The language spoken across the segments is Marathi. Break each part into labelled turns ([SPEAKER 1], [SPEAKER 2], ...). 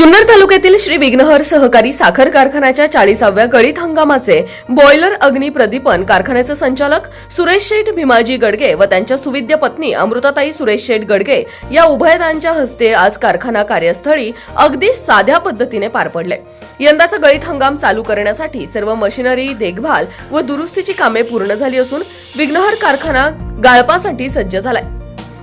[SPEAKER 1] जुन्नर तालुक्यातील श्री विघ्नहर सहकारी साखर कारखान्याच्या चाळीसाव्या गळीत हंगामाचे बॉयलर अग्नी प्रदीपन कारखान्याचे संचालक सुरेश शेठ भीमाजी गडगे व त्यांच्या सुविद्य पत्नी अमृताताई सुरेश शेठ गडगे या उभयतांच्या हस्ते आज कारखाना कार्यस्थळी अगदी साध्या पद्धतीने पार पडले. यंदाचा गळीत हंगाम चालू करण्यासाठी सर्व मशिनरी देखभाल व दुरुस्तीची कामे पूर्ण झाली असून विघ्नहर कारखाना गाळपासाठी सज्ज झालाय.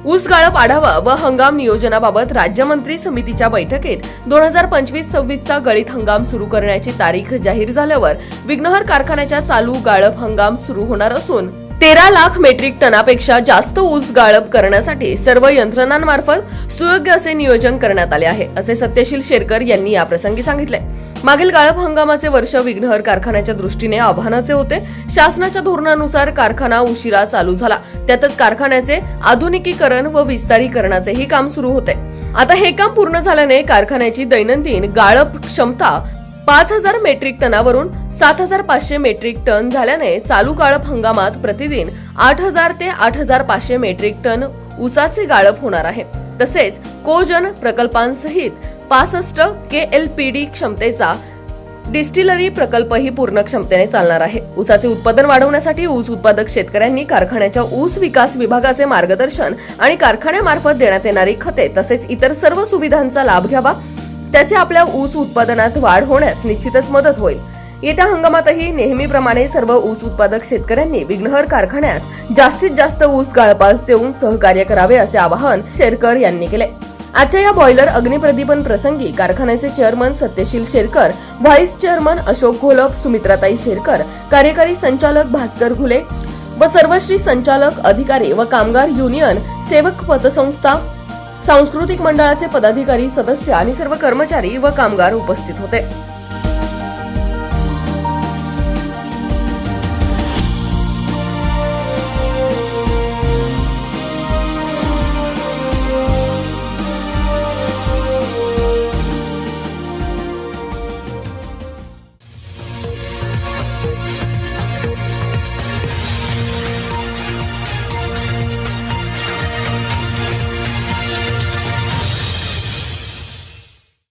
[SPEAKER 1] ऊस गाळप आढावा व हंगाम नियोजनाबाबत राज्यमंत्री समितीच्या बैठकीत दोन हजार पंचवीस सव्वीसचा गळीत हंगाम सुरू करण्याची तारीख जाहीर झाल्यावर विघ्नहर कारखान्याच्या चालू गाळप हंगाम सुरू होणार असून तेरा लाख मेट्रिक टनापेक्षा जास्त ऊस गाळप करण्यासाठी सर्व यंत्रणांमार्फत सुयोग्य असे नियोजन करण्यात आले आहे असे सत्यशील शेरकर यांनी याप्रसंगी सांगितले. मागील गाळप हंगामाचे वर्ष विघ्नहर कारखान्याच्या दृष्टीने आव्हानाचे होते. शासनाच्या धोरणानुसार कारखाना उशिरा चालू झाला. त्यातच कारखान्याचे आधुनिकीकरण व विस्तारीकरणाचेही काम सुरू होते. आता हे काम पूर्ण झाल्याने कारखान्याची दैनंदिन गाळप क्षमता पाच हजार मेट्रिक टनावरून सात हजार पाचशे मेट्रिक टन झाल्याने चालू गाळप हंगामात प्रतिदिन आठ हजार ते आठ हजार पाचशे मेट्रिक टन उसाचे गाळप होणार आहे. तसेच कोजन प्रकल्पांसहित पासष्ट के एल पी डी क्षमतेचा डिस्टिलरी प्रकल्पही पूर्ण क्षमतेने चालणार आहे. ऊसाचे उत्पादन वाढवण्यासाठी ऊस उत्पादक शेतकऱ्यांनी कारखान्याच्या ऊस विकास विभागाचे मार्गदर्शन आणि कारखान्यामार्फत देण्यात येणारी खते तसेच इतर सर्व सुविधांचा लाभ घ्यावा. त्याचे आपल्या ऊस उत्पादनात वाढ होण्यास निश्चितच मदत होईल. येत्या हंगामातही नेहमीप्रमाणे सर्व ऊस उत्पादक शेतकऱ्यांनी विघ्नहर कारखान्यास जास्तीत जास्त ऊस गाळपास देऊन सहकार्य करावे असे आवाहन शेरकर यांनी केले. आजच्या या बॉयलर अग्निप्रदीपन प्रसंगी कारखान्याचे chairman Satyashil Sherkar vice chairman Ashok Gholap सुमित्राताई शेरकर कार्यकारी संचालक भास्कर घुले व सर्वश्री संचालक अधिकारी व कामगार युनियन सेवक पतसंस्था सांस्कृतिक मंडळाचे पदाधिकारी सदस्य आणि सर्व कर्मचारी व कामगार उपस्थित होते.